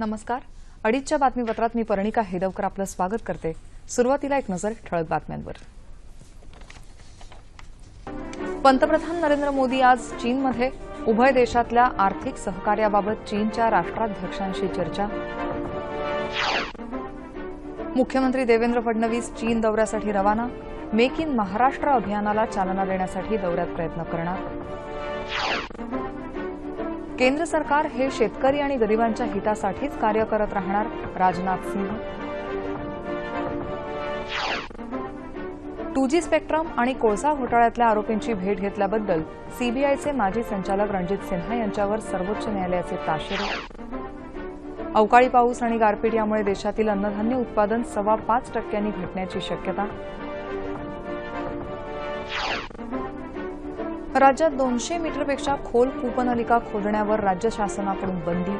नमस्कार. अडीचच्या बातमीपत्रात मी पर्णिका हेदवकर आपलं स्वागत करते. सुरुवातीला एक नजर ठळक बातम्यांवर. पंतप्रधान नरेंद्र मोदी आज चीनमध्ये. उभय देशातल्या आर्थिक सहकार्याबाबत चीनच्या राष्ट्राध्यक्षांशी चर्चा. मुख्यमंत्री देवेंद्र फडणवीस चीन दौऱ्यासाठी रवाना. मेक इन महाराष्ट्र अभियानाला चालना देण्यासाठी दौऱ्यात प्रयत्न करणार. केंद्र सरकार हे शेतकरी आणि गरिबांच्या हितासाठीच कार्य करत राहणार Rajnath Singh. Two G spectrum आणि कोळसा घोटाळ्यातल्या आरोपींची भेट घेतल्याबद्दल सीबीआयचे माजी संचालक रणजित सिन्हा यांच्यावर सर्वोच्च न्यायालयाचे ताशेरे. अवकाळी पाऊस आणि गारपीट यामुळे देशातील अन्नधान्य उत्पादन सव्वा पाच टक्क्यांनी घटण्याची शक्यता. राज्यात दोनशे मीटरपेक्षा खोल कूपनलिका खोदण्यावर राज्य शासनाकडून बंदी.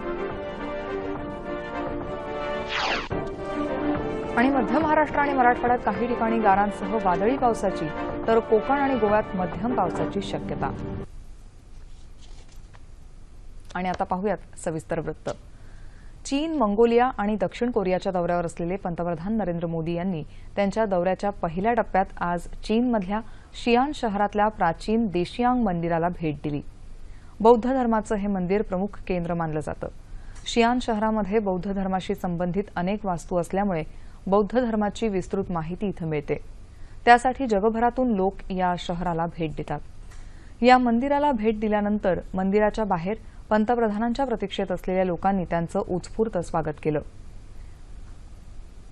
आणि मध्य महाराष्ट्र आणि मराठवाड्यात काही ठिकाणी गारांसह वादळी पावसाची तर कोकण आणि गोव्यात मध्यम पावसाची शक्यता. आणि आता पाहूयात सविस्तर वृत्त. चीन मंगोलिया आणि दक्षिण कोरियाच्या दौऱ्यावर असलेले पंतप्रधान नरेंद्र मोदी यांनी त्यांच्या दौऱ्याच्या पहिल्या टप्प्यात आज चीनमधल्या शियान शहरातल्या प्राचीन देशियांग मंदिराला भेट दिली. बौद्ध धर्माचं हे मंदिर प्रमुख केंद्र मानलं जातं. शियान शहरामध्ये बौद्ध धर्माशी संबंधित अनेक वास्तू असल्यामुळे बौद्ध धर्माची विस्तृत माहिती इथं मिळते. त्यासाठी जगभरातून लोक या शहराला भेट देतात. या मंदिराला भेट दिल्यानंतर मंदिराच्या बाहेर पंतप्रधानांच्या प्रतीक्षेत असलेल्या लोकांनी त्यांचं उत्स्फूर्त स्वागत केलं.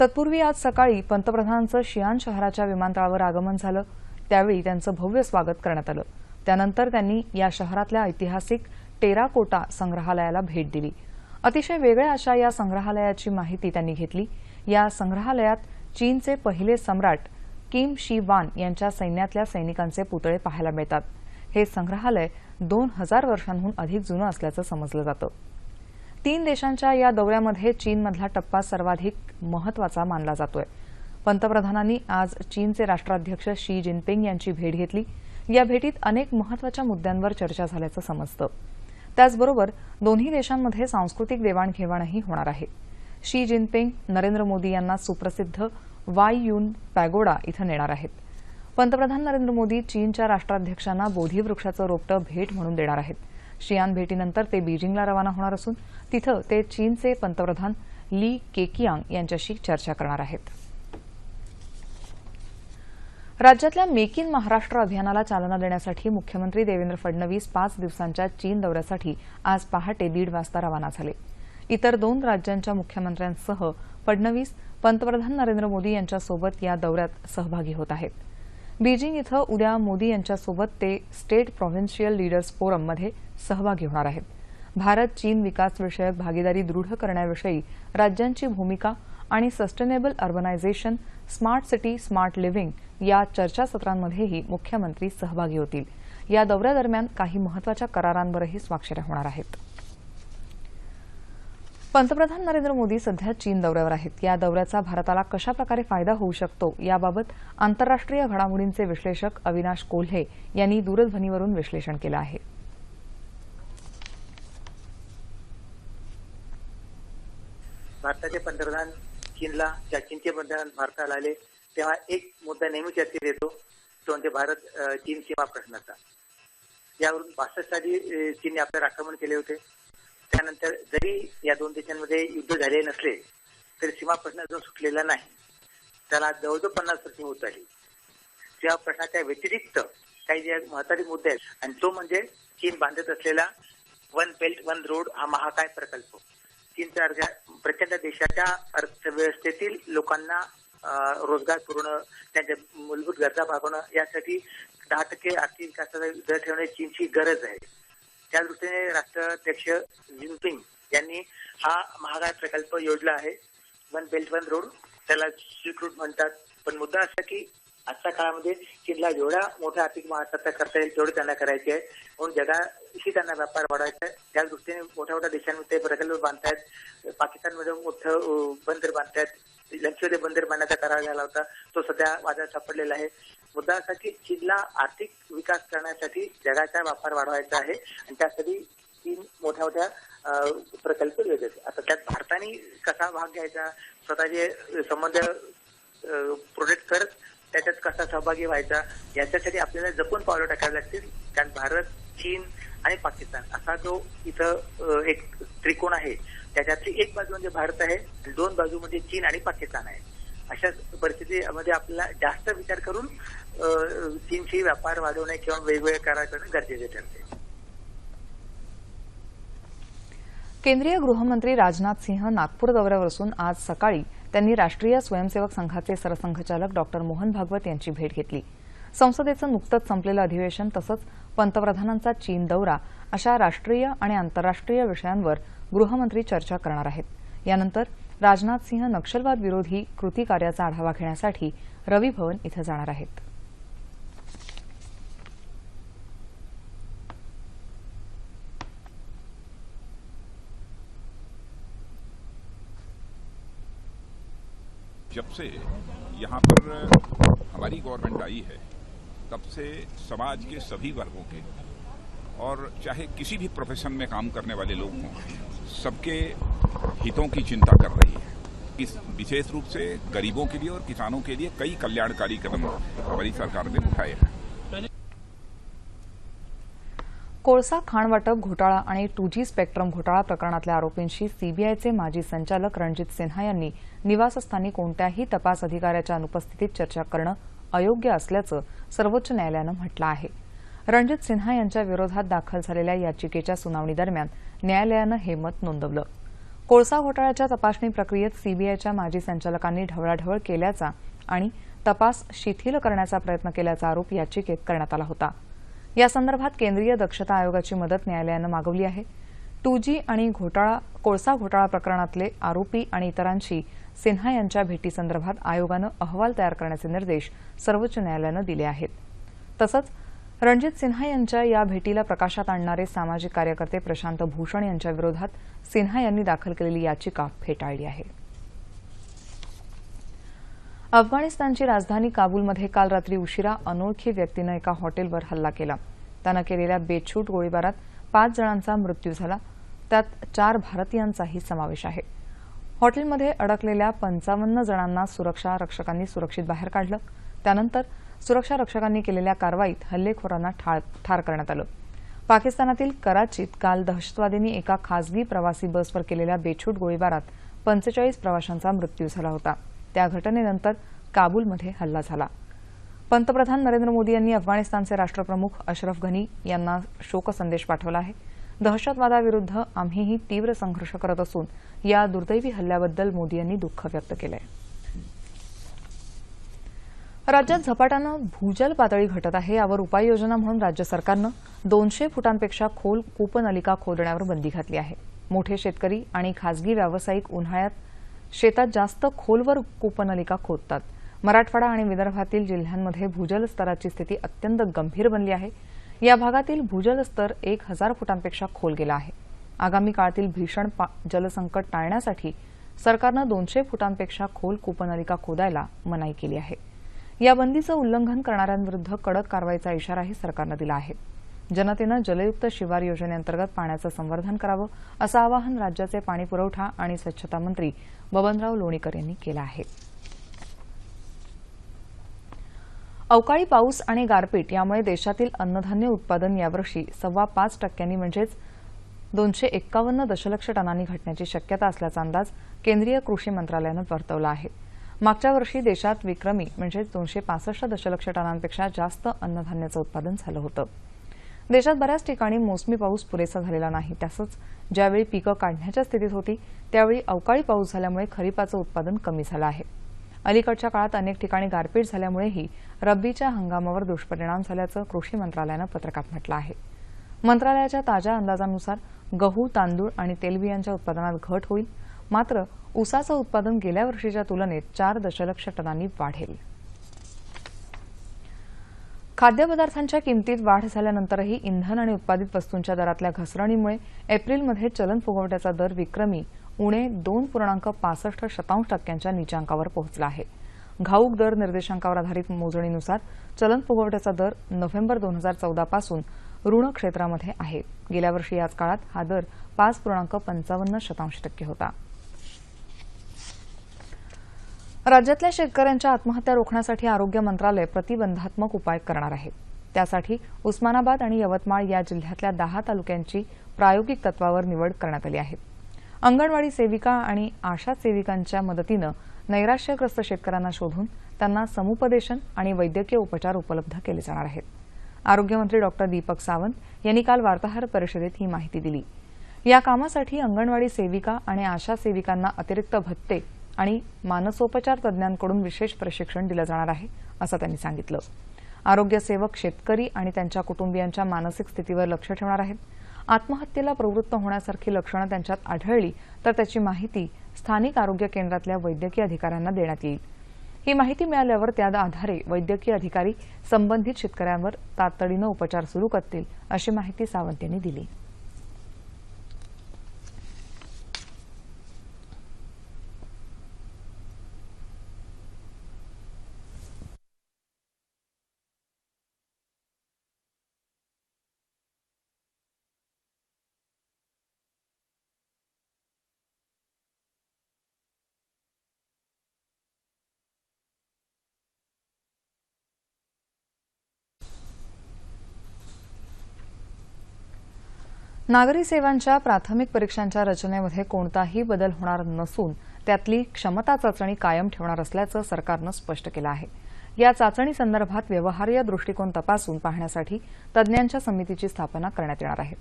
तत्पूर्वी आज सकाळी पंतप्रधानांचं शियान शहराच्या विमानतळावर आगमन झालं. त्यावेळी त्यांचं भव्य स्वागत करण्यात आलं. त्यानंतर त्यांनी या शहरातल्या ऐतिहासिक टेराकोटा संग्रहालयाला भेट दिली. अतिशय वेगळ्या अशा या संग्रहालयाची माहिती त्यांनी घेतली. या संग्रहालयात चीनचे पहिले सम्राट किम शी वान यांच्या सैन्यातल्या सैनिकांचे पुतळे पाहायला मिळतात. हे संग्रहालय दोन हजार वर्षांहून अधिक जुनं असल्याचं समजलं जातं. तीन देशांच्या या दौऱ्यामध्ये चीनमधला टप्पा सर्वाधिक महत्त्वाचा मानला जातोय. पंतप्रधानांनी आज चीनचे राष्ट्राध्यक्ष शी जिनपिंग यांची भेट घेतली. या भेटीत अनेक महत्त्वाच्या मुद्द्यांवर चर्चा झाल्याचं समजतं. त्याचबरोबर दोन्ही देशांमध्ये सांस्कृतिक देवाणघेवाणही होणार आहे. शी जिनपिंग नरेंद्र मोदी यांना सुप्रसिद्ध वाय युन पॅगोडा इथं नेणार आहेत. पंतप्रधान नरेंद्र मोदी चीनच्या राष्ट्राध्यक्षांना बोधीवृक्षाचं रोपटं भेट म्हणून देणार आहेत. शियान भेटीनंतर ते बीजिंगला रवाना होणार असून तिथं ते चीनचे पंतप्रधान ली केकियांग यांच्याशी चर्चा करणार आहेत. राज्यातल्या मेक इन महाराष्ट्र अभियानाला चालना देण्यासाठी मुख्यमंत्री देवेंद्र फडणवीस पाच दिवसांच्या चीन दौऱ्यासाठी आज पहाटे दीड वाजता रवाना झाले. इतर दोन राज्यांच्या मुख्यमंत्र्यांसह फडणवीस पंतप्रधान नरेंद्र मोदी यांच्यासोबत या दौऱ्यात सहभागी होत आहेत. बीजिंग इथं उद्या मोदी यांच्यासोबत ते स्टेट प्रॉव्हिन्शियल लीडर्स फोरममध्ये सहभागी होणार आहेत. भारत चीन विकासविषयक भागीदारी दृढ करण्याविषयी राज्यांची भूमिका आणि sustainable urbanisation smart city smart living या चर्चासत्रांमध्येही मुख्यमंत्री सहभागी होतील. या दौऱ्यादरम्यान काही महत्त्वाच्या करारांवरही स्वाक्षऱ्या होणार आहेत. पंतप्रधान नरेंद्र मोदी सध्या चीन दौऱ्यावर आहेत. या दौऱ्याचा भारताला कशाप्रकारे फायदा होऊ शकतो याबाबत आंतरराष्ट्रीय घडामोडींचे विश्लेषक अविनाश कोल्हे यांनी दूरध्वनीवरून विश्लेषण केलं आहे. भारताचे पंतप्रधान चीनला त्या चीनचे पंतप्रधान भारताला आले तेव्हा एक मुद्दा नेहमी चर्चेत येतो तो म्हणजे भारत चीन सीमा प्रश्नाचा. यावरून बासष्ट साली चीनने आपल्यावर आक्रमण केले होते. त्यानंतर जरी या दोन देशांमध्ये युद्ध झाले नसले तरी सीमा प्रश्न अजून सुटलेला नाही. त्याला जवळजवळ पन्नास वर्ष होत आली सीमा प्रश्नाच्या व्यतिरिक्त काही जे महत्त्वाचे मुद्दे आहेत आणि तो म्हणजे चीन बांधत असलेला वन बेल्ट वन रोड हा महाकाय प्रकल्प. चीनच्या प्रचंड देशाच्या अर्थव्यवस्थेतील लोकांना रोजगार पुरवणं त्यांच्या मूलभूत गरजा भागवणं यासाठी दहा टक्के आर्थिक विकासाचा दर ठेवणे चीनची गरज आहे. त्या दृष्टीने राष्ट्राध्यक्ष जिनपिंग यांनी हा महागाई प्रकल्प योजला आहे. वन बेल्ट वन रोड त्याला स्वीकृत म्हणतात. पण मुद्दा असा की आजच्या काळामध्ये चीनला जेवढा मोठ्या आर्थिक महासत्ता करता येईल तेवढे त्यांना करायचे आहे. म्हणून जगाशी त्यांना व्यापार वाढवायचा आहे. त्या दृष्टीने मोठ्या मोठ्या देशांमध्ये प्रकल्प बांधतायत पाकिस्तानमध्ये मोठं बंदर बांधतायत लंचमध्ये बंदर बांधण्याचा करार झाला होता तो सध्या वादात सापडलेला आहे. मुद्दा असा की चीनला आर्थिक विकास करण्यासाठी जगाचा व्यापार वाढवायचा आहे. आणि त्यासाठी तीन मोठ्या मोठ्या प्रकल्प वेगळे आता त्यात भारताने कसा भाग घ्यायचा? स्वतःचे संबंध प्रोटेक्ट करत त्याच्यात कसा सहभागी व्हायचा याच्यासाठी आपल्याला जपून पावलं टाकावी लागतील. कारण भारत चीन आणि पाकिस्तान असा जो इथं एक त्रिकोण आहे. त्याच्यातली एक बाजू म्हणजे भारत आहे दोन बाजू म्हणजे चीन आणि पाकिस्तान आहे. अशा परिस्थितीमध्ये आपल्याला जास्त विचार करून चीनशी व्यापार वाढवणे किंवा वेगवेगळे करार करणे गरजेचे ठरते. केंद्रीय गृहमंत्री राजनाथ सिंह नागपूर दौऱ्यावर असून आज सकाळी त्यांनी राष्ट्रीय स्वयंसेवक संघाचे सरसंघचालक डॉक्टर मोहन भागवत यांची भेट घेतली. संसदेचं नुकतंच संपलेलं अधिवेशन तसंच पंतप्रधानांचा चीन दौरा अशा राष्ट्रीय आणि आंतरराष्ट्रीय विषयांवर गृहमंत्री चर्चा करणार आहेत. यानंतर राजनाथ सिंह नक्षलवाद विरोधी कृती कार्याचा आढावा घेण्यासाठी रवी भवन इथं जाणार आहेत. जब से यहाँ पर हमारी गवर्नमेंट आई है, तब से समाज के सभी वर्गों के, और चाहे किसी भी प्रोफेशन में काम करने वाले लोग हों, सबके हितों की चिंता कर रही है। इस विशेष रूप से गरीबों के लिए और किसानों के लिए कई कल्याणकारी कदम हमारी सरकार ने उठाए हैं। कोळसा खाण वाटप घोटाळा आणि टू जी स्पेक्ट्रम घोटाळा प्रकरणातल्या आरोपींशी सीबीआयचे माजी संचालक रणजित सिन्हा यांनी निवासस्थानी कोणत्याही तपास अधिकाऱ्याच्या अनुपस्थितीत चर्चा करणं अयोग्य असल्याचं सर्वोच्च न्यायालयानं म्हटलं आहे. रणजित सिन्हा यांच्या विरोधात दाखल झालेल्या याचिकेच्या सुनावणीदरम्यान न्यायालयानं हे मत नोंदवलं. कोळसा घोटाळ्याच्या तपासणी प्रक्रियेत सीबीआयच्या माजी संचालकांनी ढवळाढवळ केल्याचा आणि तपास शिथिल करण्याचा प्रयत्न केल्याचा आरोप याचिकेत करण्यात आला होता. या संदर्भात केंद्रीय दक्षता आयोगाची मदत न्यायालयानं मागवली आहे. टू जी आणि घोटाळा कोळसा घोटाळा प्रकरणातले आरोपी आणि इतरांशी सिन्हा यांच्या भेटीसंदर्भात आयोगानं अहवाल तयार करण्याचे निर्देश सर्वोच्च न्यायालयानं दिले आहेत. तसंच रणजित सिन्हा यांच्या या भेटीला प्रकाशात आणणारे सामाजिक कार्यकर्ते प्रशांत भूषण यांच्याविरोधात सिन्हा यांनी दाखल केलेली याचिका फेटाळली आहे. अफगाणिस्तानची राजधानी काबूलमध्ये काल रात्री उशिरा अनोळखी व्यक्तीनं एका हॉटेलवर हल्ला केला. त्यानं केलेल्या बेछूट गोळीबारात पाच जणांचा मृत्यू झाला. त्यात चार भारतीयांचाही समावेश आहे. हॉटेलमध्ये अडकलेल्या पंचावन्न जणांना सुरक्षा रक्षकांनी सुरक्षित बाहेर काढलं. त्यानंतर सुरक्षा रक्षकांनी केलेल्या कारवाईत हल्लेखोरांना ठार ठार करण्यात आलं. पाकिस्तानातील कराचीत काल दहशतवादींनी एका खासगी प्रवासी बसवर केलेल्या बेछूट गोळीबारात पंचेचाळीस प्रवाशांचा मृत्यू झाला होता. त्या घटनेनंतर काबूलमध्ये हल्ला झाला. पंतप्रधान नरेंद्र मोदी यांनी अफगाणिस्तानचे राष्ट्रप्रमुख अशरफ घनी यांना शोकसंदेश पाठवला आहे. दहशतवादाविरुद्ध आम्हीही तीव्र संघर्ष करत असून या दुर्दैवी हल्ल्याबद्दल मोदी यांनी दुःख व्यक्त केलंय. राज्यात झपाट्यानं भूजल पातळी घटत आहे यावर उपाययोजना म्हणून राज्य सरकारनं दोनशे फुटांपेक्षा खोल कूपनलिका खोदण्यावर बंदी घातली आहे. मोठे शेतकरी आणि खासगी व्यावसायिक उन्हाळ्यात शेतात जास्त खोलवर कूपनलिका खोदतात. मराठवाडा आणि विदर्भातील जिल्ह्यांमध्ये भूजल स्तराची स्थिती अत्यंत गंभीर बनली आहे. या भागातील भूजल स्तर एक हजार फुटांपेक्षा खोल गेला आहे. आगामी काळातील भीषण पा- जलसंकट टाळण्यासाठी सरकारनं दोनशे फुटांपेक्षा खोल कूपनलिका खोदायला मनाई केली आहे. या बंदीचं उल्लंघन करणाऱ्यांविरुद्ध कडक कारवाईचा इशाराही सरकारनं दिला आहे. जनतेनं जलयुक्त शिवार योजनेअंतर्गत पाण्याचं संवर्धन करावं असं आवाहन राज्याचे पाणीपुरवठा आणि स्वच्छता मंत्री बबनराव लोणीकर यांनी केलं आहे. अवकाळी पाऊस आणि गारपीट यामुळे देशातील अन्नधान्य उत्पादन यावर्षी सव्वा पाच टक्क्यांनी म्हणजेच दोनशे एक्कावन्न दशलक्ष टनांनी घटण्याची शक्यता असल्याचा अंदाज केंद्रीय कृषी मंत्रालयानं वर्तवला आहे. मागच्या वर्षी देशात विक्रमी म्हणजेच दोनशे पासष्ट दशलक्ष टनांपेक्षा जास्त अन्नधान्याचं उत्पादन झालं होतं. देशात बऱ्याच ठिकाणी मोसमी पाऊस पुरेसा झालेला नाही. तसंच ज्यावेळी पिकं काढण्याच्या स्थितीत होती त्यावेळी अवकाळी पाऊस झाल्यामुळे खरीपाचं उत्पादन कमी झालं आहे. अलीकडच्या काळात अनेक ठिकाणी गारपीट झाल्यामुळेही रब्बीच्या हंगामावर दुष्परिणाम झाल्याचं कृषी मंत्रालयानं पत्रकात म्हटलं आहे. मंत्रालयाच्या ताज्या अंदाजानुसार गहू तांदूळ आणि तेलबियांच्या उत्पादनात घट होईल मात्र ऊसाचं उत्पादन गेल्या वर्षीच्या तुलनेत चार दशलक्ष टनांनी वाढेल. खाद्यपदार्थांच्या किमतीत वाढ झाल्यानंतरही इंधन आणि उत्पादित वस्तूंच्या दरातल्या घसरणीमुळे एप्रिलमध्ये चलन फुगवट्याचा दर विक्रमी उणे दोन पूर्णांक पासष्ट शतांश टक्क्यांच्या निचांकावर पोहोचला आहे. घाऊक दर निर्देशांकावर आधारित मोजणीनुसार चलन फुगवट्याचा दर नोव्हेंबर दोन हजार चौदापासून ऋण क्षेत्रामध्ये आहे. गेल्या वर्षी याच काळात हा दर पाच पूर्णांक पंचावन्न शतांश टक्के होता. राज्यातल्या शेतकऱ्यांच्या आत्महत्या रोखण्यासाठी आरोग्य मंत्रालय प्रतिबंधात्मक उपाय करणार आहे. त्यासाठी उस्मानाबाद आणि यवतमाळ या जिल्ह्यातल्या दहा तालुक्यांची प्रायोगिक तत्वावर निवड करण्यात आली आहे. अंगणवाडी सेविका आणि आशा सेविकांच्या मदतीनं नैराश्यग्रस्त शेतकऱ्यांना शोधून त्यांना समुपदेशन आणि वैद्यकीय उपचार उपलब्ध केले जाणार आहेत. आरोग्यमंत्री डॉक्टर दीपक सावंत यांनी काल वार्ताहर परिषदेत ही माहिती दिली. या कामासाठी अंगणवाडी सेविका आणि आशा सेविकांना अतिरिक्त भत्ते आणि मानसोपचार तज्ज्ञांकडून विशेष प्रशिक्षण दिलं जाणार आहे असं त्यांनी सांगितलं. आरोग्य सेवक शेतकरी आणि त्यांच्या कुटुंबियांच्या मानसिक स्थितीवर लक्ष ठेवणार आहेत. आत्महत्येला प्रवृत्त होण्यासारखी लक्षणं त्यांच्यात आढळली तर त्याची माहिती स्थानिक आरोग्य केंद्रातल्या वैद्यकीय अधिकाऱ्यांना देण्यात येईल. ही माहिती मिळाल्यावर त्या आधारे वैद्यकीय अधिकारी संबंधित शेतकऱ्यांवर तातडीनं उपचार सुरू करतील अशी माहिती सावंत यांनी दिली. नागरी सेवांच्या प्राथमिक परीक्षांच्या रचनेमध्ये कोणताही बदल होणार नसून त्यातली क्षमता चाचणी कायम ठेवणार असल्याचं सरकारनं स्पष्ट केलं आहे. या चाचणी संदर्भात व्यवहार्य दृष्टिकोन तपासून पाहण्यासाठी तज्ज्ञांच्या समितीची स्थापना करण्यात येणार आहे.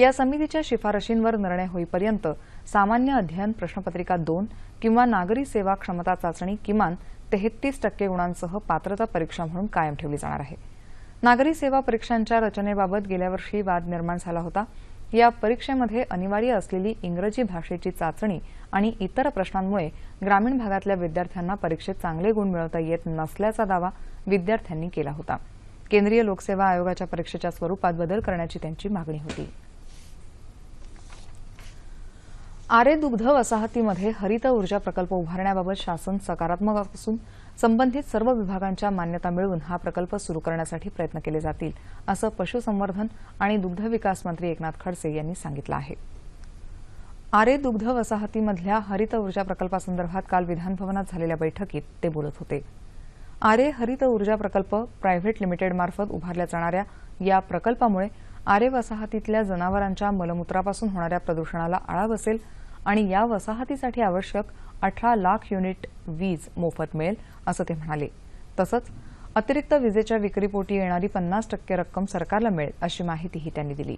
या समितीच्या शिफारशींवर निर्णय होईपर्यंत सामान्य अध्ययन प्रश्नपत्रिका दोन किंवा नागरी सेवा क्षमता चाचणी किमान तेहतीस टक्के गुणांसह पात्रता परीक्षा म्हणून कायम ठेवली जाणार आहे. नागरी सेवा परीक्षांच्या रचनेबाबत गेल्या वर्षी वाद निर्माण झाला होता. या परीक्षेमध्ये अनिवार्य असलेली इंग्रजी भाषेची चाचणी आणि इतर प्रश्नांमुळे ग्रामीण भागातल्या विद्यार्थ्यांना परीक्षेत चांगले गुण मिळवता येत नसल्याचा दावा विद्यार्थ्यांनी केला होता. केंद्रीय लोकसेवा आयोगाच्या परीक्षेच्या स्वरूपात बदल करण्याची त्यांची मागणी होती. आरे दुग्ध वसाहतीमध्ये हरित ऊर्जा प्रकल्प उभारण्याबाबत शासन सकारात्मक असून संबंधित सर्व विभागांच्या मान्यता मिळवून हा प्रकल्प सुरू करण्यासाठी प्रयत्न केले जातील असं पशुसंवर्धन आणि दुग्ध विकास मंत्री एकनाथ खडसे यांनी सांगितलं आहे. आरे दुग्ध वसाहतीमधल्या हरित ऊर्जा प्रकल्पासंदर्भात काल विधानभवनात झालेल्या बैठकीत ते बोलत होते. आरे हरित ऊर्जा प्रकल्प प्रायव्हेट लिमिटेडमार्फत उभारल्या जाणाऱ्या या प्रकल्पामुळे आरे वसाहतीतल्या जनावरांच्या मलमूत्रापासून होणाऱ्या प्रदूषणाला आळा बसेल आणि या वसाहतीसाठी आवश्यक अठरा लाख युनिट वीज मोफत मिळेल असं ते म्हणाले. तसंच अतिरिक्त विजेच्या विक्रीपोटी येणारी पन्नास टक्के रक्कम सरकारला मिळेल अशी माहितीही त्यांनी दिली.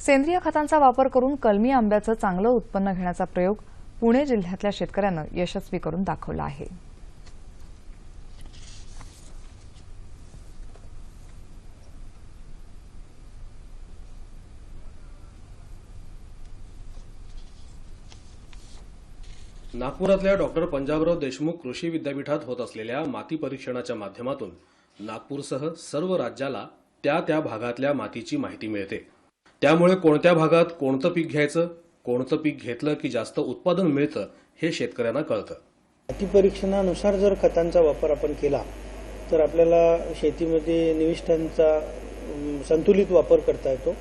सेंद्रिय खतांचा वापर करून कलमी आंब्याचं चांगलं उत्पन्न घेण्याचा प्रयोग पुणे जिल्ह्यातल्या शेतकऱ्यानं यशस्वी करून दाखवला आहे. नागपुरातल्या डॉक्टर पंजाबराव देशमुख कृषी विद्यापीठात होत असलेल्या माती परीक्षणाच्या माध्यमातून नागपूरसह सर्व राज्याला त्या त्या भागातल्या मातीची माहिती मिळते. त्यामुळे कोणत्या भागात कोणतं पीक घ्यायचं कोणतं पीक घेतलं की जास्त उत्पादन मिळतं हे शेतकऱ्यांना कळतं. माती परीक्षणानुसार जर खतांचा वापर आपण केला तर आपल्याला शेतीमध्ये निविष्ठांचा संतुलित वापर करता येतो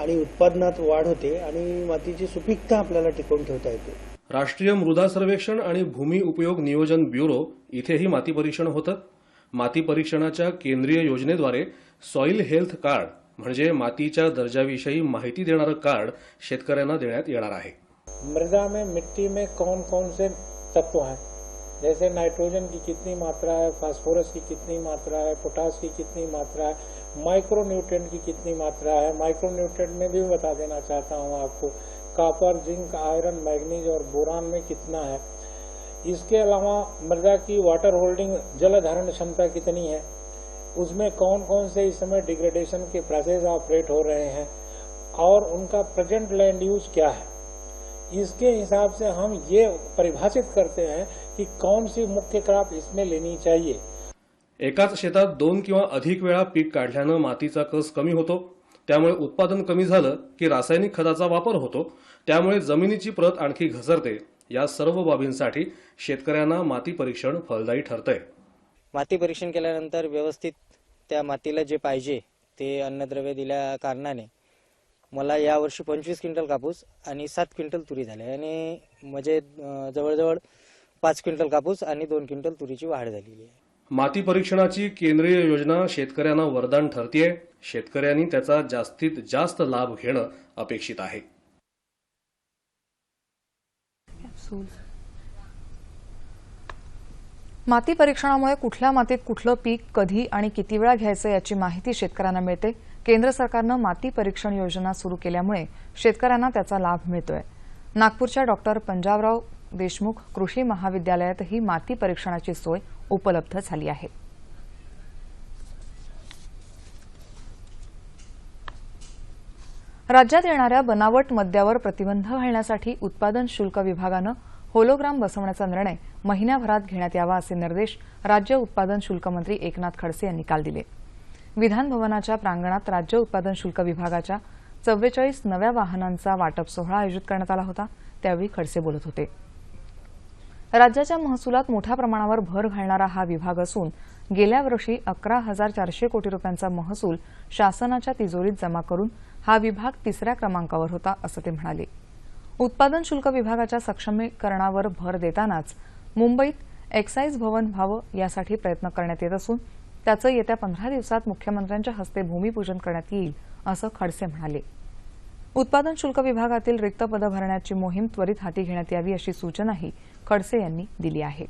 आणि उत्पादनात वाढ होते आणि मातीची सुपीकता आपल्याला टिकवून ठेवता येते. राष्ट्रीय मृदा सर्वेक्षण आणि भूमी उपयोग नियोजन ब्युरो इथेही माती परीक्षण होतं. माती परीक्षणाच्या केंद्रीय योजनेद्वारे सॉइल हेल्थ कार्ड म्हणजे मातीच्या दर्जाविषयी माहिती देणारं कार्ड शेतकऱ्यांना देण्यात येणार आहे. मृदा में मिट्टी में कौन कौन से तत्व हैं? जैसे नाइट्रोजन की कितनी मात्रा है फास्फोरस की कितनी मात्रा है पोटास की कितनी मात्रा है माइक्रो की कितनी मात्रा है? माइक्रो न्यूट्रेंट में भी बता देना चाहता हूँ आपको। कॉपर जिंक आयरन मैग्नीज और बोरान में कितना है? इसके अलावा मृदा की वाटर होल्डिंग जल धारण क्षमता कितनी है? उसमें कौन कौन से इस समय डिग्रेडेशन के प्रोसेस ऑपरेट हो रहे हैं? और उनका प्रेजेंट लैंड यूज़ क्या है? इसके हिसाब से हम ये परिभाषित करते हैं कि कौन सी मुख्य क्रॉप इसमें लेनी चाहिए। एकाच शेतात दोन किंवा अधिक वेळा पीक काढल्यानं मातीचा कस कमी होतो. त्यामुळे उत्पादन कमी झालं की रासायनिक खताचा वापर होतो त्यामुळे जमिनीची प्रत आणखी घसरते. या सर्व बाबींसाठी शेतकऱ्यांना माती परीक्षण फलदायी ठरतंय. माती परीक्षण केल्यानंतर व्यवस्थित त्या मातीला जे पाहिजे ते अन्नद्रव्य दिल्या कारणाने मला यावर्षी पंचवीस क्विंटल कापूस आणि सात क्विंटल तुरी झाल्या आणि म्हणजे जवळजवळ पाच क्विंटल कापूस आणि दोन क्विंटल तुरीची वाढ झालेली आहे. माती परीक्षणाची केंद्रीय योजना शेतकऱ्यांना वरदान ठरतीये. शेतकऱ्यांनी त्याचा जास्तीत जास्त लाभ घेणं अपेक्षित आहे. माती परीक्षणामुळे कुठल्या मातीत कुठलं पीक कधी आणि किती वेळा घ्यायचं याची माहिती शेतकऱ्यांना मिळते. केंद्र सरकारनं माती परीक्षण योजना सुरू केल्यामुळे शेतकऱ्यांना त्याचा लाभ मिळतोय. नागपूरच्या डॉक्टर पंजाबराव देशमुख कृषी महाविद्यालयातही माती परीक्षणाची सोय उपलब्ध झाली आहे. राज्यात येणाऱ्या बनावट मद्यावर प्रतिबंध घालण्यासाठी उत्पादन शुल्क विभागानं होलोग्राम बसवण्याचा निर्णय महिन्याभरात घेण्यात यावा असे निर्देश राज्य उत्पादन शुल्क मंत्री एकनाथ खडसे यांनी काल दिले. विधानभवनाच्या प्रांगणात राज्य उत्पादन शुल्क विभागाच्या चव्वेचाळीस नव्या वाहनांचा वाटप सोहळा आयोजित करण्यात आला होता त्यावेळी खडसे बोलत होते. राज्याच्या महसुलात मोठ्या प्रमाणावर भर घालणारा हा विभाग असून गेल्या वर्षी अकरा हजार चारशे कोटी रुपयांचा महसूल शासनाच्या तिजोरीत जमा करून हा विभाग तिसऱ्या क्रमांकावर होता असं ते म्हणाले. उत्पादन शुल्क विभागाच्या सक्षमीकरणावर भर देतानाच मुंबईत एक्साईज भवन व्हावं यासाठी प्रयत्न करण्यात येत असून त्याचं येत्या पंधरा दिवसात मुख्यमंत्र्यांच्या हस्ते भूमिपूजन करण्यात येईल असं खडसे म्हणाले. उत्पादन शुल्क विभागातील रिक्त पदं भरण्याची मोहीम त्वरित हाती घेण्यात यावी अशी सूचनाही खडसे यांनी दिली आहे.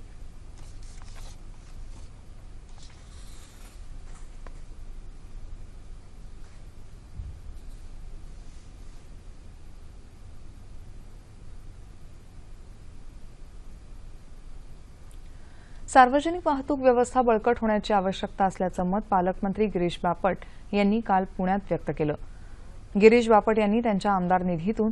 सार्वजनिक वाहतूक व्यवस्था बळकट होण्याची आवश्यकता असल्याचं मत पालकमंत्री गिरीश बापट यांनी काल पुण्यात व्यक्त केलं. गिरीश बापट यांनी त्यांच्या आमदार निधीतून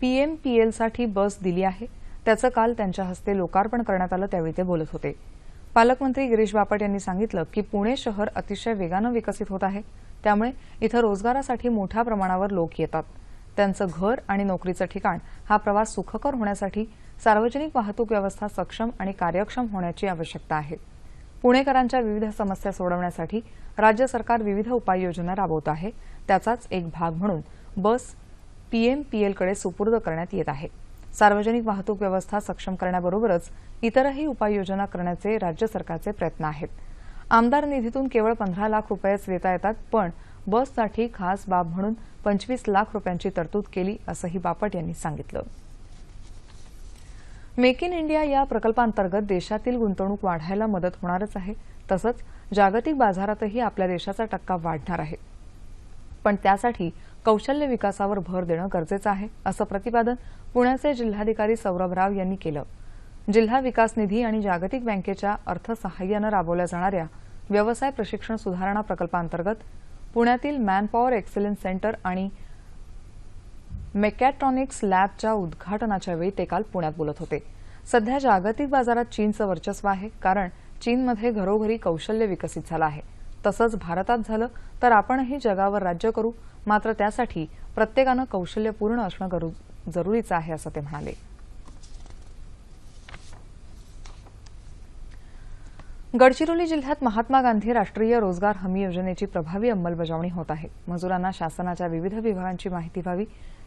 पीएमपीएलसाठी बस दिली आहे. त्याचं काल त्यांच्या हस्ते लोकार्पण करण्यात आलं त्यावेळी ते बोलत होते. पालकमंत्री गिरीश बापट यांनी सांगितलं की पुणे शहर अतिशय वेगानं विकसित होत आहे. त्यामुळे इथं रोजगारासाठी मोठ्या प्रमाणावर लोक येतात. त्यांचं घर आणि नोकरीचं ठिकाण हा प्रवास सुखकर होण्यासाठी सार्वजनिक वाहतूक व्यवस्था सक्षम आणि कार्यक्षम होण्याची आवश्यकता आहे. पुणेकरांच्या विविध समस्या सोडवण्यासाठी राज्य सरकार विविध उपाययोजना राबवत आहे. त्याचाच एक भाग म्हणून बस पीएमपीएलकडे सुपूर्द करण्यात येत आहे. सार्वजनिक वाहतूक व्यवस्था सक्षम करण्याबरोबरच इतरही उपाययोजना करण्याचे राज्य सरकारचे प्रयत्न आहेत. आमदार निधीतून केवळ पंधरा लाख रुपयेच देता येतात पण बससाठी खास बाब म्हणून पंचवीस लाख रुपयांची तरतूद केली असंही बापट यांनी सांगितलं. मेक इन इंडिया या प्रकल्पांतर्गत देशातील गुंतवणूक वाढायला मदत होणारच आहे तसंच जागतिक बाजारातही आपल्या देशाचा टक्का वाढणार आहे. पण त्यासाठी कौशल्य विकासावर भर देणं गरजेचं आहे असं प्रतिपादन पुण्याचे जिल्हाधिकारी सौरभ राव यांनी केलं. जिल्हा विकास निधी आणि जागतिक बँकेच्या अर्थसहाय्यानं राबवल्या जाणाऱ्या व्यवसाय प्रशिक्षण सुधारणा प्रकल्पांतर्गत पुण्यातील मॅनपॉवर एक्सलन्स सेंटर आणि मेकॅट्रॉनिक्स लॅबच्या उद्घाटनाच्या वेळी ते काल पुण्यात बोलत होते. सध्या जागतिक बाजारात चीनचं वर्चस्व आहे कारण चीनमध्ये घरोघरी कौशल्य विकसित झालं आहे. तसंच भारतात झालं तर आपणही जगावर राज्य करू. मात्र त्यासाठी प्रत्येकानं कौशल्यपूर्ण असणं गरु- जरुरीचं आहे असं ते म्हणाले. गडचिरोली जिल्ह्यात महात्मा गांधी राष्ट्रीय रोजगार हमी योजनेची प्रभावी अंमलबजावणी होत आहे. मजुरांना शासनाच्या विविध विभागांची माहिती व्हावी.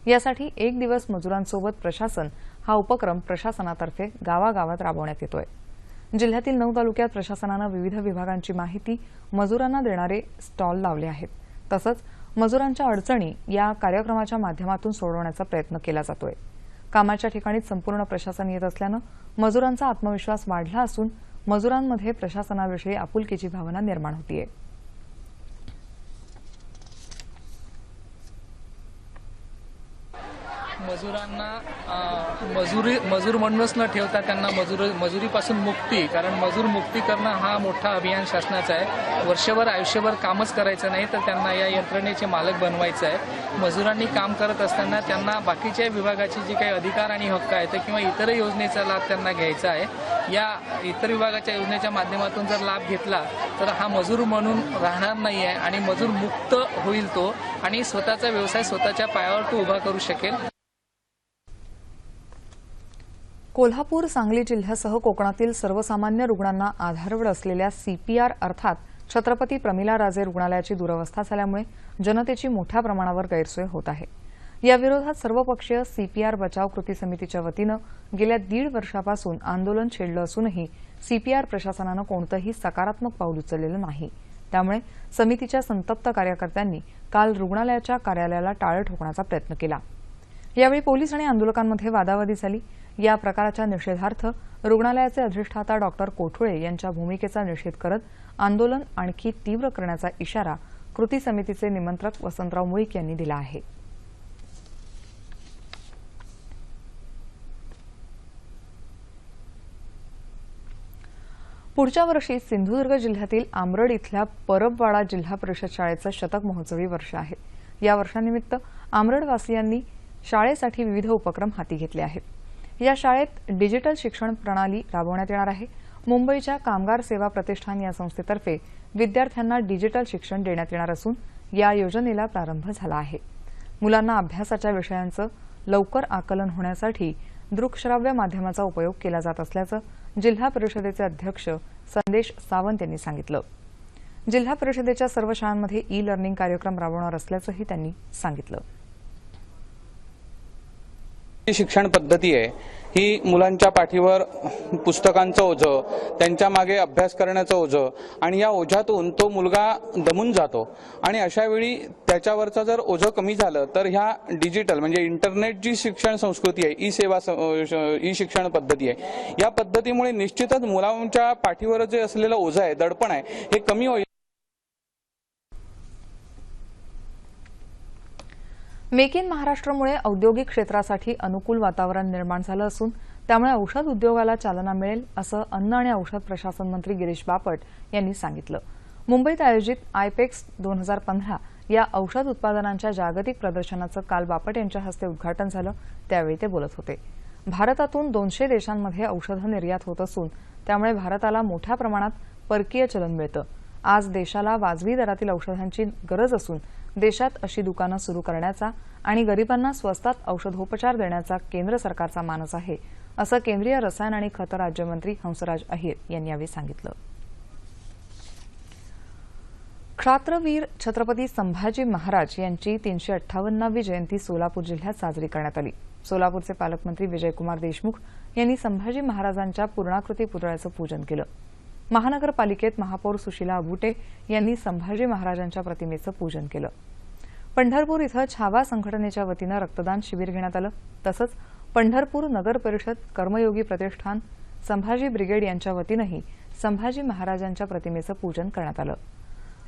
यासाठी एक दिवस मजुरांसोबत प्रशासन हा उपक्रम प्रशासनातर्फे गावागावात राबवण्यात येतोय. जिल्ह्यातील नऊ तालुक्यात प्रशासनानं विविध विभागांची माहिती मजुरांना देणारे स्टॉल लावले आहेत. तसंच मजुरांच्या अडचणी या कार्यक्रमाच्या माध्यमातून सोडवण्याचा प्रयत्न केला जातोय. कामाच्या ठिकाणीच संपूर्ण प्रशासन येत असल्यानं मजुरांचा आत्मविश्वास वाढला असून मजुरांमध्ये प्रशासनाविषयी आपुलकीची भावना निर्माण होतीये. मजुरांना मजुरी मजूर म्हणूनच न ठेवता त्यांना मजूर मजुरीपासून मुक्ती कारण मजूर मुक्ती करणं हा मोठा अभियान शासनाचा आहे. वर्षभर आयुष्यभर कामच करायचं नाही तर त्यांना या यंत्रणेचे मालक बनवायचं आहे. मजुरांनी काम करत असताना त्यांना बाकीच्या विभागाचे जे काही अधिकार आणि हक्क आहेत किंवा इतर योजनेचा लाभ त्यांना घ्यायचा आहे या इतर विभागाच्या योजनेच्या माध्यमातून जर लाभ घेतला तर हा मजूर म्हणून राहणार नाही आहे आणि मजूर मुक्त होईल तो आणि स्वतःचा व्यवसाय स्वतःच्या पायावर तो उभा करू शकेल. कोल्हापूर सांगली जिल्ह्यासह कोकणातील सर्वसामान्य रुग्णांना आधारवड असलेल्या सीपीआर अर्थात छत्रपती प्रमिला राजे रुग्णालयाची दुरवस्था झाल्यामुळे जनतेची मोठ्या प्रमाणावर गैरसोय होत आहे. याविरोधात सर्वपक्षीय सीपीआर बचाव कृती समितीच्या वतीनं गेल्या दीड वर्षापासून आंदोलन छेडलं असूनही सीपीआर प्रशासनानं कोणतंही सकारात्मक पाऊल उचललेलं नाही. त्यामुळे समितीच्या संतप्त कार्यकर्त्यांनी काल रुग्णालयाच्या कार्यालयाला टाळं ठोकण्याचा प्रयत्न केला. यावेळी पोलीस आणि आंदोलकांमध्ये वादावादी झाली. या प्रकाराच्या निषेधार्थ रुग्णालयाचे अधिष्ठाता डॉक्टर कोठुळे यांच्या भूमिकेचा निषेध करत आंदोलन आणखी तीव्र करण्याचा इशारा कृती समितीचे निमंत्रक वसंतराव मुळीक यांनी दिला आहे. पुढच्या वर्षी सिंधुदुर्ग जिल्ह्यातील आमरड इथल्या परबवाडा जिल्हा परिषद शाळेचं शतक महोत्सवी वर्ष आहे. या वर्षानिमित्त आमरडवासियांनी शाळेसाठी विविध उपक्रम हाती घेतले आहेत. या शाळेत डिजिटल शिक्षण प्रणाली राबवण्यात येणार आहे. मुंबईच्या कामगार सेवा प्रतिष्ठान या संस्थेतर्फे विद्यार्थ्यांना डिजिटल शिक्षण देण्यात येणार असून या योजनेला प्रारंभ झाला आहे. मुलांना अभ्यासाच्या विषयांचं लवकर आकलन होण्यासाठी दृकश्राव्य माध्यमाचा उपयोग केला जात असल्याचं जिल्हा परिषदेचे अध्यक्ष संदेश सावंत यांनी सांगितलं. जिल्हा परिषदेच्या सर्व शाळांमध्ये ई लर्निंग कार्यक्रम राबवणार असल्याचंही त्यांनी सांगितलं. जी शिक्षण पद्धती आहे ही मुलांच्या पाठीवर पुस्तकांचं ओझं त्यांच्या मागे अभ्यास करण्याचं ओझं आणि या ओझ्यातून तो मुलगा दमून जातो. आणि अशा वेळी त्याच्यावरचं जर ओझं कमी झालं तर ह्या डिजिटल म्हणजे इंटरनेट जी शिक्षण संस्कृती आहे ई सेवा ई शिक्षण पद्धती आहे या पद्धतीमुळे निश्चितच मुलांच्या पाठीवर जे असलेलं ओझं आहे दडपण आहे हे कमी होईल. मेक इन महाराष्ट्रमुळे औद्योगिक क्षेत्रासाठी अनुकूल वातावरण निर्माण झालं असून त्यामुळे औषध उद्योगाला चालना मिळेल असं अन्न आणि औषध प्रशासन मंत्री गिरीश बापट यांनी सांगितलं. मुंबईत आयोजित आयपेक्स दोन हजार पंधरा या औषध उत्पादनांच्या जागतिक प्रदर्शनाचं काल बापट यांच्या हस्ते उद्घाटन झालं. त्यावेळी ते बोलत होते. भारतातून दोनशे देशांमध्ये औषधं निर्यात होत असून त्यामुळे भारताला मोठ्या प्रमाणात परकीय चलन मिळतं. आज देशाला वाजवी दरातील औषधांची गरज असून देशात अशी दुकानं सुरू करण्याचा आणि गरिबांना स्वस्तात औषधोपचार देण्याचा केंद्र सरकारचा मानस आहे असं केंद्रीय रसायन आणि खत राज्यमंत्री हंसराज अहिर यांनी यावेळी सांगितलं. क्षात्रवीर छत्रपती संभाजी महाराज यांची तीनशे अठ्ठावन्नावी जयंती सोलापूर जिल्ह्यात साजरी करण्यात आली. सोलापूरचे पालकमंत्री विजयकुमार देशमुख यांनी संभाजी महाराजांच्या पूर्णाकृती पुतळ्याचं पूजन केलं. महानगरपालिकेत महापौर सुशीला अबुटे यांनी संभाजी महाराजांच्या प्रतिमेचं पूजन केलं. पंढरपूर इथं छावा संघटनेच्या वतीनं रक्तदान शिबिर घेण्यात आलं. तसंच पंढरपूर नगर परिषद कर्मयोगी प्रतिष्ठान संभाजी ब्रिगेड यांच्या वतीनंही संभाजी महाराजांच्या प्रतिमेचं पूजन करण्यात आलं.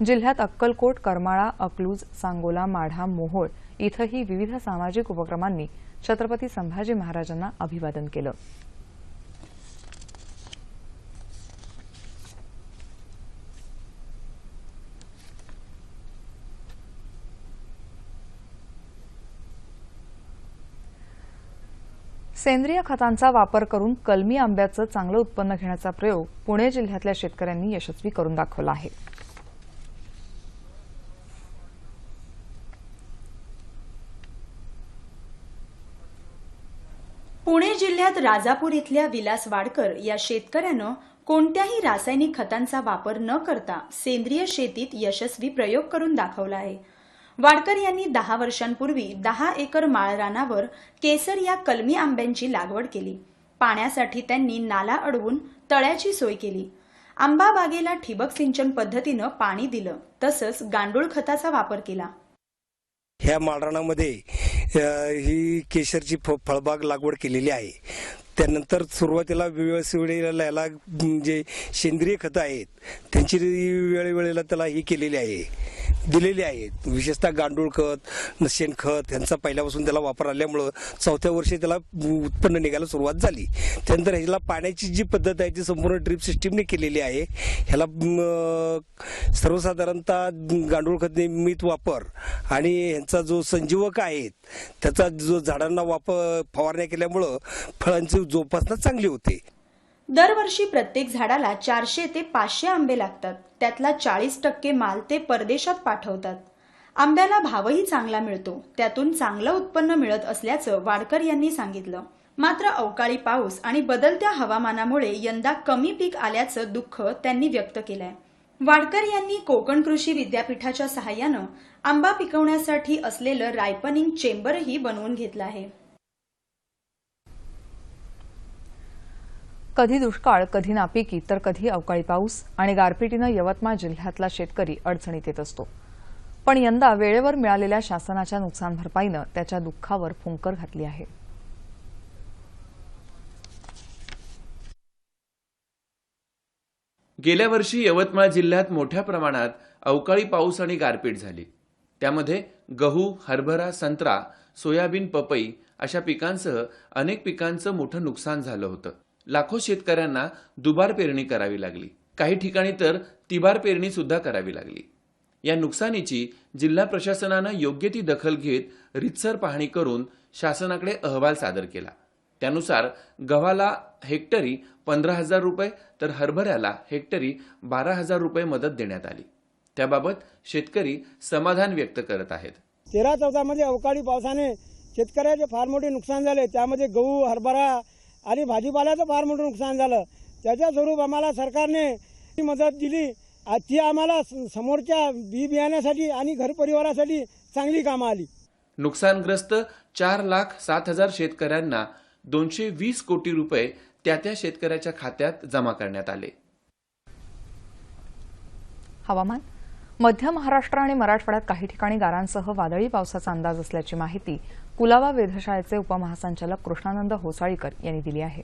जिल्ह्यात अक्कलकोट करमाळा अकलूज सांगोला माढा मोहोळ इथंही विविध सामाजिक उपक्रमांनी छत्रपती संभाजी महाराजांना अभिवादन केलं. सेंद्रिय खतांचा वापर करून कलमी आंब्याचं चांगलं उत्पन्न घेण्याचा प्रयोग पुणे जिल्ह्यातल्या शेतकऱ्यांनी यशस्वी करून दाखवला आहे. पुणे जिल्ह्यात राजापूर इथल्या विलास वाडकर या शेतकऱ्यानं कोणत्याही रासायनिक खतांचा वापर न करता सेंद्रिय शेतीत यशस्वी प्रयोग करून दाखवला आहे. वाडकर यांनी दहा वर्षांपूर्वी दहा एकर माळरानावर केसर या कलमी आंब्यांची लागवड केली. पाण्यासाठी त्यांनी नाला अडवून तळ्याची सोय केली. आंबा बागेला ठिबक सिंचन पद्धतीनं पाणी दिलं. तसंच गांडूळ खताचा वापर केला. ह्या माळरानामध्ये ही केशरची फ फळबाग लागवड केलेली आहे. त्यानंतर सुरुवातीला वेळेला याला जे सेंद्रिय खतं आहेत त्यांची वेळेवेळेला त्याला ही केलेली आहे दिलेली आहेत. विशेषतः गांडूळ खत शेणखत यांचा पहिल्यापासून त्याला वापर आल्यामुळं चौथ्या वर्षी त्याला उत्पन्न निघायला सुरुवात झाली. त्यानंतर ह्याला पाण्याची जी पद्धत आहे ती संपूर्ण ड्रीप सिस्टीमने केलेली आहे ह्याला सर्वसाधारणतः गांडूळ खत नियमित वापर आणि ह्यांचा जो संजीवक आहेत त्याचा जो झाडांना वापर फवारण्या केल्यामुळं फळांची जोपासना चांगली होते. दरवर्षी प्रत्येक झाडाला चारशे ते पाचशे आंबे लागतात. त्यातला चाळीस टक्के माल ते परदेशात पाठवतात. आंब्याला भावही चांगला मिळतो. त्यातून चांगलं उत्पन्न मिळत असल्याचं वाडकर यांनी सांगितलं. मात्र अवकाळी पाऊस आणि बदलत्या हवामानामुळे यंदा कमी पीक आल्याचं दुःख त्यांनी व्यक्त केलंय. वाडकर यांनी कोकण कृषी विद्यापीठाच्या सहाय्यानं आंबा पिकवण्यासाठी असलेलं रायपनिंग चेंबरही बनवून घेतलं आहे. कधी दुष्काळ कधी नापिकी तर कधी अवकाळी पाऊस आणि गारपिटीनं यवतमाळ जिल्ह्यातला शेतकरी अडचणीत येत असतो. पण यंदा वेळेवर मिळालेल्या शासनाच्या नुकसान भरपाईनं त्याच्या दुःखावर फुंकर घातली आहे. गेल्या वर्षी यवतमाळ जिल्ह्यात मोठ्या प्रमाणात अवकाळी पाऊस आणि गारपीट झाली. त्यामध्ये गहू हरभरा संत्रा सोयाबीन पपई अशा पिकांसह अनेक पिकांचं मोठं नुकसान झालं होतं. लाखो शेतकऱ्यांना दुबार पेरणी करावी लागली. काही ठिकाणी तर तिबार पेरणी सुद्धा करावी लागली. या नुकसानीची जिल्हा प्रशासनानं योग्य ती दखल घेत रितसर पाहणी करून शासनाकडे अहवाल सादर केला. त्यानुसार गव्हाला हेक्टरी पंधरा हजार रुपये तर हरभऱ्याला हेक्टरी बारा हजार रुपये मदत देण्यात आली. त्याबाबत शेतकरी समाधान व्यक्त करत आहेत. तेरा चौदामध्ये अवकाळी पावसाने शेतकऱ्याचे फार मोठे नुकसान झाले. त्यामध्ये गहू हरभरा आणि भाजीपाल्याचं फार मोठं नुकसान झालं. त्याच्या स्वरूप आम्हाला सरकारने मदत दिली. ती आम्हाला समोरच्या बी बियाण्यासाठी आणि घरपरिवारासाठी चांगली कामं आली. नुकसानग्रस्त चार लाख सात हजार शेतकऱ्यांना दोनशे वीस कोटी रुपये त्या त्या शेतकऱ्याच्या खात्यात जमा करण्यात आले. हवामान. मध्य महाराष्ट्र आणि मराठवाड्यात काही ठिकाणी गारांसह वादळी पावसाचा अंदाज असल्याची माहिती कुलावा वेधशाळेचे उपमहासंचालक कृष्णानंद होसाळीकर यांनी दिली आहे.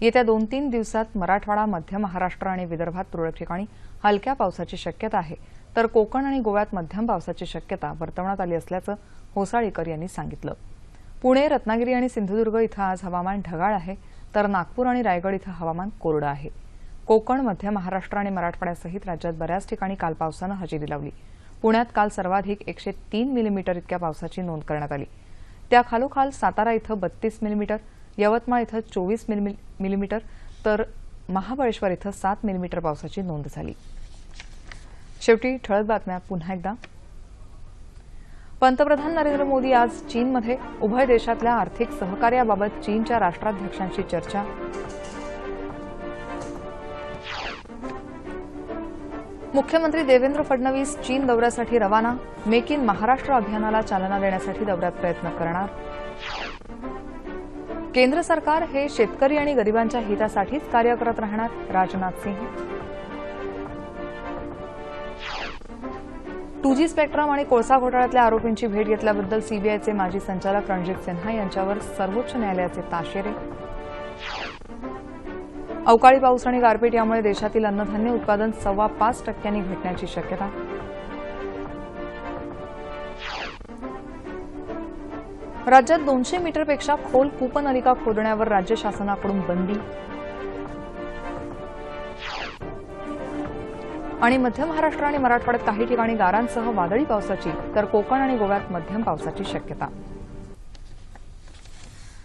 येत्या दोन तीन दिवसात मराठवाडा मध्य महाराष्ट्र आणि विदर्भात तुरळक ठिकाणी हलक्या पावसाची शक्यता आहे. तर कोकण आणि गोव्यात मध्यम पावसाची शक्यता वर्तवण्यात आली असल्याचं होसाळीकर यांनी सांगितलं. पुणे रत्नागिरी आणि सिंधुदुर्ग इथं आज हवामान ढगाळ आहे. तर नागपूर आणि रायगड इथं हवामान कोरडं आहे. कोकण मध्य महाराष्ट्र आणि मराठवाड्यासहित राज्यात बऱ्याच ठिकाणी काल पावसानं हजेरी लावली. पुण्यात काल सर्वाधिक एकशे तीन मिलीमीटर इतक्या पावसाची नोंद करण्यात आली. त्याखालोखाल सातारा इथं बत्तीस मिलीमीटर यवतमाळ इथं चोवीस मिलीमीटर तर महाबळेश्वर इथं सात मिलीमीटर पावसाची नोंद झाली. शेवटी ठळक बातम्या पुन्हा एकदा. पंतप्रधान नरेंद्र मोदी आज चीनमध्ये उभय देशातल्या आर्थिक सहकार्याबाबत चीनच्या राष्ट्राध्यक्षांशी चर्चा. मुख्यमंत्री देवेंद्र फडणवीस चीन दौऱ्यासाठी रवाना मेक इन महाराष्ट्र अभियानाला चालना देण्यासाठी दौऱ्यात प्रयत्न करणार. केंद्र सरकार हे शेतकरी आणि गरिबांच्या हितासाठीच कार्य करत राहणार Rajnath Singh. Two G spectrum आणि कोळसा घोटाळ्यातल्या आरोपींची भेट घेतल्याबद्दल सीबीआयचे माजी संचालक रणजित सिन्हा यांच्यावर सर्वोच्च न्यायालयाचे ताशेरे. अवकाळी पाऊस आणि गारपीट यामुळे देशातील अन्नधान्य उत्पादन सव्वा पाच टक्क्यांनी घटण्याची शक्यता. राज्यात दोनशे मीटरपेक्षा खोल कूपनलिका खोदण्यावर राज्य शासनाकडून बंदी. आणि मध्य महाराष्ट्र आणि मराठवाड्यात काही ठिकाणी गारांसह वादळी पावसाची तर कोकण आणि गोव्यात मध्यम पावसाची शक्यता.